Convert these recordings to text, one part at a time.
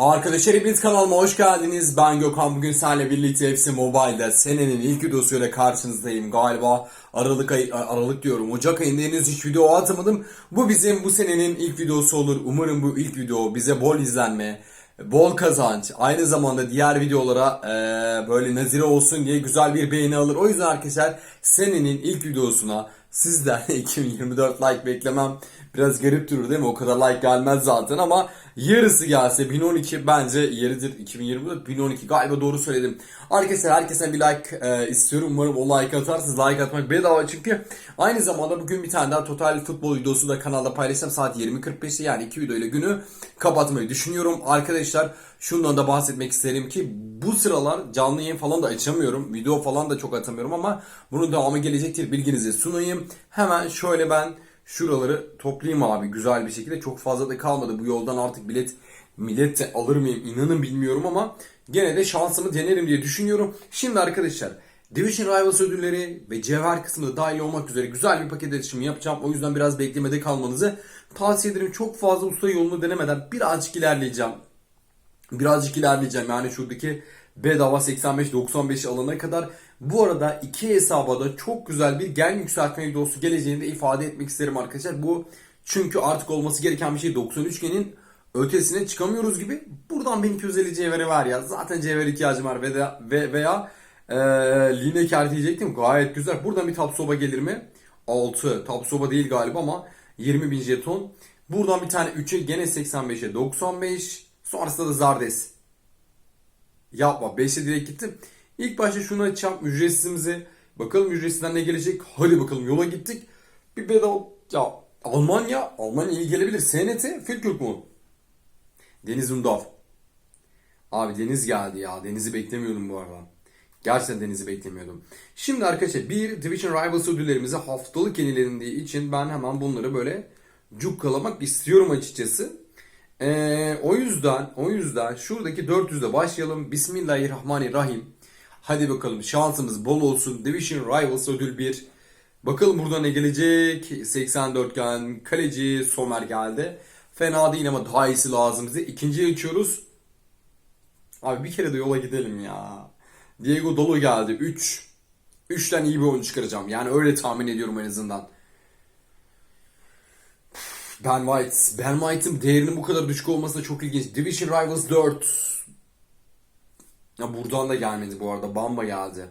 Arkadaşlar hepiniz kanalıma hoş geldiniz. Ben Gökhan. Bugün seninle birlikte FC Mobile'da senenin ilk videosuyla karşınızdayım. Galiba Aralık ay Aralık diyorum. Ocak ayında henüz hiç video atamadım. Bu bizim bu senenin ilk videosu olur. Umarım bu ilk video bize bol izlenme, bol kazanç, aynı zamanda diğer videolara eee, böyle nazire olsun diye güzel bir beğeni alır. O yüzden arkadaşlar senenin ilk videosuna sizden 2024 like beklemem biraz garip durur değil mi? O kadar like gelmez zaten ama yarısı gelse 1012 bence yeridir 2024 1012 galiba doğru söyledim. Arkadaşlar herkese bir like e, istiyorum. Umarım o like atarsınız. Like atmak bedava çünkü aynı zamanda bugün bir tane daha total futbol videosu da kanalda paylaşacağım. Saat 20.45'te yani iki videoyla günü kapatmayı düşünüyorum. Arkadaşlar şundan da bahsetmek isterim ki bu sıralar canlı yayın falan da açamıyorum. Video falan da çok atamıyorum ama bunun devamı gelecektir. Bilginizi sunayım. Hemen şöyle ben şuraları toplayayım abi güzel bir şekilde. Çok fazla da kalmadı. Bu yoldan artık bilet millet de alır mıyım inanın bilmiyorum ama gene de şansımı denerim diye düşünüyorum. Şimdi arkadaşlar Division Rivals ödülleri ve cevher kısmı da dahil olmak üzere güzel bir paket iletişimi yapacağım. O yüzden biraz beklemede kalmanızı tavsiye ederim. Çok fazla usta yolunu denemeden birazcık ilerleyeceğim birazcık ilerleyeceğim. Yani şuradaki bedava 85-95 alana kadar. Bu arada iki hesaba da çok güzel bir gen yükseltme videosu geleceğini de ifade etmek isterim arkadaşlar. Bu çünkü artık olması gereken bir şey 93 genin ötesine çıkamıyoruz gibi. Buradan 1250 cevheri var ya. Zaten cevher ihtiyacım var veya, ve, veya e, line diyecektim. Gayet güzel. Buradan bir Tapsoba gelir mi? 6. Tapsoba değil galiba ama 20 bin jeton. Buradan bir tane 3'e gene 85'e 95. Sonrasında da Zardes. Yapma 5'e direkt gittim. İlk başta şunu açacağım ücretsizimizi. Bakalım ücretsizden ne gelecek. Hadi bakalım yola gittik. Bir bedava ya Almanya, Almanya iyi gelebilir. SNT, Fülkürk mu? Deniz Undaf. Abi Deniz geldi ya. Deniz'i beklemiyordum bu arada. Gerçekten Deniz'i beklemiyordum. Şimdi arkadaşlar bir Division Rivals ödüllerimizi haftalık yenilendiği için ben hemen bunları böyle cukkalamak istiyorum açıkçası. Ee, o yüzden o yüzden şuradaki 400'de başlayalım. Bismillahirrahmanirrahim. Hadi bakalım şansımız bol olsun. Division Rivals ödül 1. Bakalım burada ne gelecek? 84 gen kaleci Somer geldi. Fena değil ama daha iyisi lazım bize. İkinciye geçiyoruz. Abi bir kere de yola gidelim ya. Diego Dolo geldi. 3. 3'ten iyi bir oyuncu çıkaracağım. Yani öyle tahmin ediyorum en azından. Ben White. Ben White'ın değerinin bu kadar düşük olması da çok ilginç. Division Rivals 4. Ya buradan da gelmedi bu arada. Bamba geldi.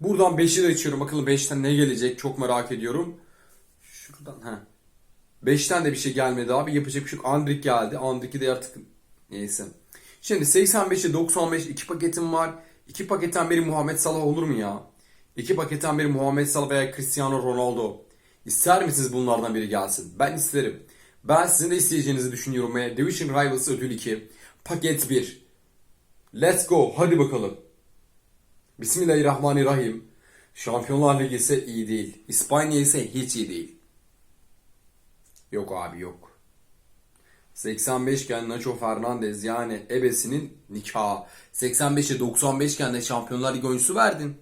Buradan 5'i de açıyorum. Bakalım 5'ten ne gelecek çok merak ediyorum. Şuradan ha. 5'ten de bir şey gelmedi abi. Yapacak bir şey yok. Andrik geldi. Andrik'i de artık neyse. Şimdi 85'e 95 iki paketim var. İki paketten biri Muhammed Salah olur mu ya? İki paketten biri Muhammed Salah veya Cristiano Ronaldo. İster misiniz bunlardan biri gelsin? Ben isterim. Ben sizin de isteyeceğinizi düşünüyorum ve Division Rivals ödül 2. Paket 1. Let's go. Hadi bakalım. Bismillahirrahmanirrahim. Şampiyonlar Ligi ise iyi değil. İspanya ise hiç iyi değil. Yok abi yok. 85 iken Nacho Fernandez yani ebesinin nikahı. 85'e 95 iken de Şampiyonlar Ligi oyuncusu verdin.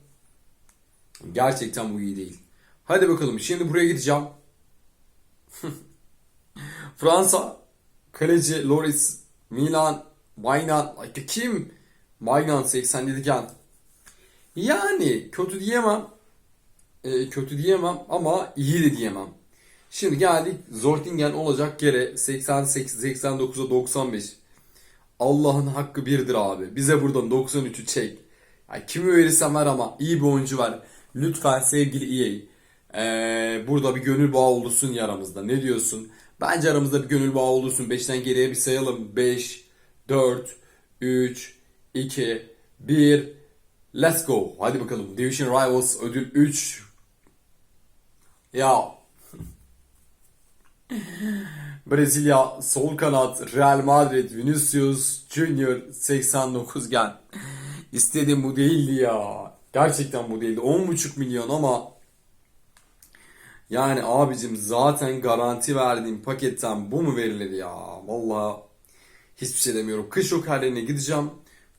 Gerçekten bu iyi değil. Hadi bakalım şimdi buraya gideceğim. Fransa, kaleci Loris, Milan, Baynan, kim? Baynan 87 iken. Yani kötü diyemem. E, kötü diyemem ama iyi de diyemem. Şimdi geldik Zortingen olacak yere 88, 89'a 95. Allah'ın hakkı birdir abi. Bize buradan 93'ü çek. Ya kimi verirsen ver ama iyi bir oyuncu var. Lütfen sevgili EA. Ee, burada bir gönül bağı olursun ya. Ne diyorsun? Bence aramızda bir gönül bağı olursun. 5'ten geriye bir sayalım. 5, 4, 3, 2, 1. Let's go. Hadi bakalım. Division Rivals ödül 3. Ya Brezilya sol kanat Real Madrid Vinicius Junior 89 gen. İstediğim bu değildi ya. Gerçekten bu değildi. 10,5 milyon ama yani abicim zaten garanti verdiğim paketten bu mu verilir ya? Vallahi hiçbir şey demiyorum. Kış jokerlerine gideceğim.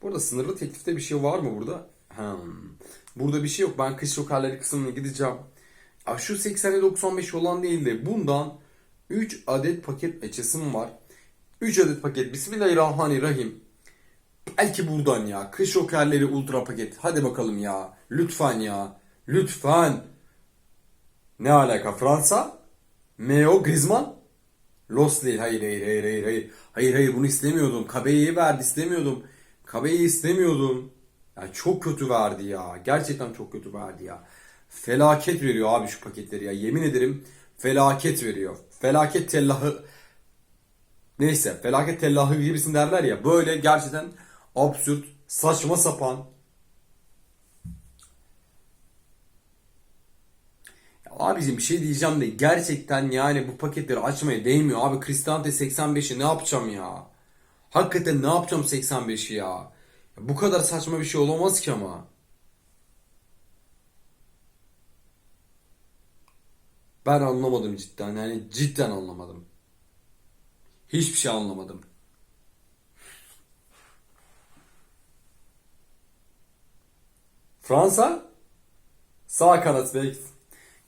Burada sınırlı teklifte bir şey var mı burada? Hmm. Burada bir şey yok. Ben kış jokerleri kısmına gideceğim. Ya şu 80'e 95 olan değil de bundan 3 adet paket açısım var. 3 adet paket. Bismillahirrahmanirrahim. Belki buradan ya. Kış jokerleri ultra paket. Hadi bakalım ya. Lütfen ya. Lütfen. Ne alaka Fransa? Meo Griezmann? Los değil. Hayır hayır hayır hayır hayır. Hayır hayır bunu istemiyordum. Kabe'yi verdi istemiyordum. Kabe'yi istemiyordum. Ya çok kötü verdi ya. Gerçekten çok kötü verdi ya. Felaket veriyor abi şu paketleri ya. Yemin ederim felaket veriyor. Felaket tellahı Neyse felaket tellahı gibisin derler ya. Böyle gerçekten absürt, saçma sapan. Abicim bir şey diyeceğim de gerçekten yani bu paketleri açmaya değmiyor. Abi Cristante 85'i ne yapacağım ya? Hakikaten ne yapacağım 85'i ya? Bu kadar saçma bir şey olamaz ki ama. Ben anlamadım cidden. Yani cidden anlamadım. Hiçbir şey anlamadım. Fransa sağ kanat bek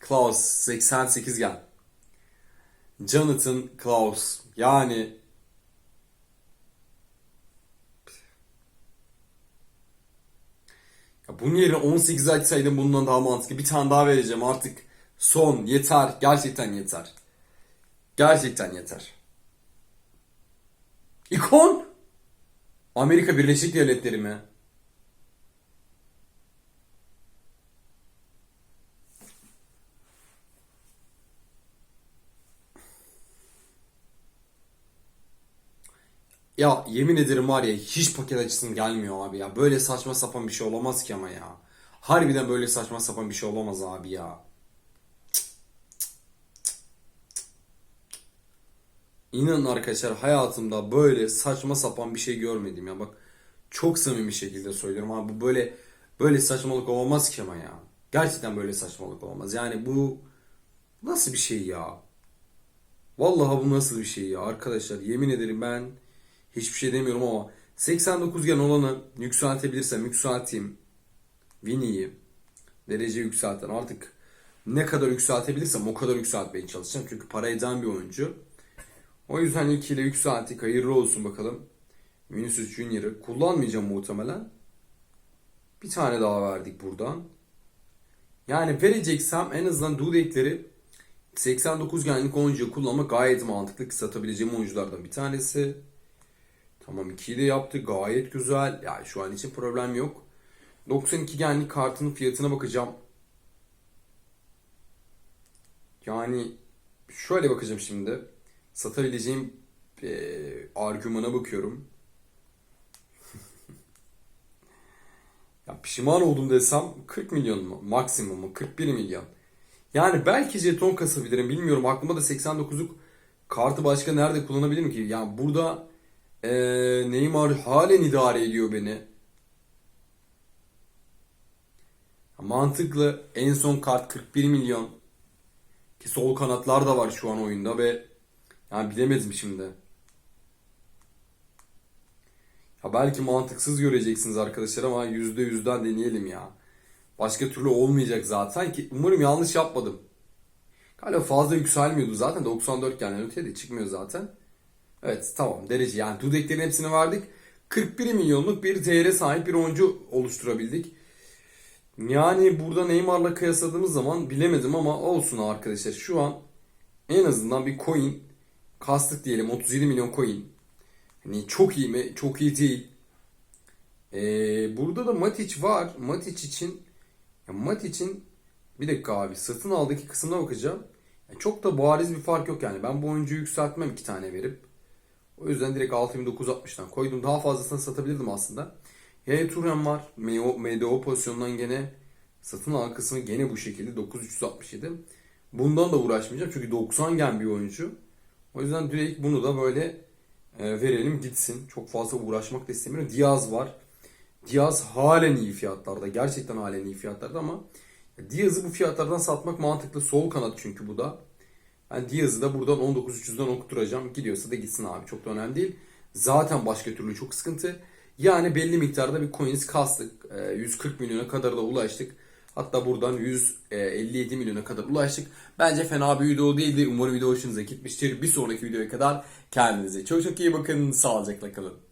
Klaus 88 gel. Jonathan Klaus yani ya bunun yerine 18 açsaydım bundan daha mantıklı. Bir tane daha vereceğim artık. Son yeter. Gerçekten yeter. Gerçekten yeter. İkon. Amerika Birleşik Devletleri mi? Ya yemin ederim var ya hiç paket açısın gelmiyor abi ya. Böyle saçma sapan bir şey olamaz ki ama ya. Harbiden böyle saçma sapan bir şey olamaz abi ya. İnanın arkadaşlar hayatımda böyle saçma sapan bir şey görmedim ya. Bak çok samimi şekilde söylüyorum abi. Bu böyle böyle saçmalık olmaz ki ama ya. Gerçekten böyle saçmalık olmaz. Yani bu nasıl bir şey ya? Vallahi bu nasıl bir şey ya arkadaşlar yemin ederim ben hiçbir şey demiyorum ama 89 gen olanı yükseltebilirsem yükselteyim. Vini'yi derece yükselten artık ne kadar yükseltebilirsem o kadar yükseltmeye çalışacağım. Çünkü para eden bir oyuncu. O yüzden ilk ile yükselttik. Hayırlı olsun bakalım. Vinicius Junior'ı kullanmayacağım muhtemelen. Bir tane daha verdik buradan. Yani vereceksem en azından Dudek'leri 89 genlik oyuncuyu kullanmak gayet mantıklı. Satabileceğim oyunculardan bir tanesi. Tamam 2'yi de yaptık. Gayet güzel. Yani şu an için problem yok. 92 genlik kartının fiyatına bakacağım. Yani şöyle bakacağım şimdi. Satabileceğim eee argümana bakıyorum. ya pişman oldum desem 40 milyon mu? Maksimum mu? 41 milyon. Yani belki jeton kasabilirim bilmiyorum. Aklıma da 89'luk kartı başka nerede kullanabilirim ki? Yani burada eee Neymar halen idare ediyor beni. Mantıklı. En son kart 41 milyon. Ki sol kanatlar da var şu an oyunda ve yani bilemedim şimdi. Ya belki mantıksız göreceksiniz arkadaşlar ama %100'den deneyelim ya. Başka türlü olmayacak zaten ki umarım yanlış yapmadım. Galiba fazla yükselmiyordu zaten 94 yani öteye de çıkmıyor zaten. Evet tamam derece yani Dudeklerin hepsini verdik. 41 milyonluk bir değere sahip bir oyuncu oluşturabildik. Yani burada Neymar'la kıyasladığımız zaman bilemedim ama olsun arkadaşlar. Şu an en azından bir coin kastık diyelim 37 milyon coin. Hani çok iyi mi? Çok iyi değil. Ee, burada da Matic var. Matic için ya Matic'in bir dakika abi satın aldaki kısmına bakacağım. Ya çok da bariz bir fark yok yani. Ben bu oyuncuyu yükseltmem iki tane verip. O yüzden direkt 6960'tan koydum. Daha fazlasını satabilirdim aslında. Yaya Turan var. MDO, pozisyonundan gene satın alan kısmı gene bu şekilde 9367. Bundan da uğraşmayacağım çünkü 90 gen bir oyuncu. O yüzden direkt bunu da böyle e, verelim gitsin. Çok fazla uğraşmak da istemiyorum. Diaz var. Diaz halen iyi fiyatlarda. Gerçekten halen iyi fiyatlarda ama Diaz'ı bu fiyatlardan satmak mantıklı. Sol kanat çünkü bu da. Ben Diaz'ı da buradan 19.300'den okutturacağım. Gidiyorsa da gitsin abi. Çok da önemli değil. Zaten başka türlü çok sıkıntı. Yani belli miktarda bir coins kastık. E, 140 milyona kadar da ulaştık. Hatta buradan 157 milyona kadar ulaştık. Bence fena bir video değildi. Umarım video hoşunuza gitmiştir. Bir sonraki videoya kadar kendinize çok çok iyi bakın. Sağlıcakla kalın.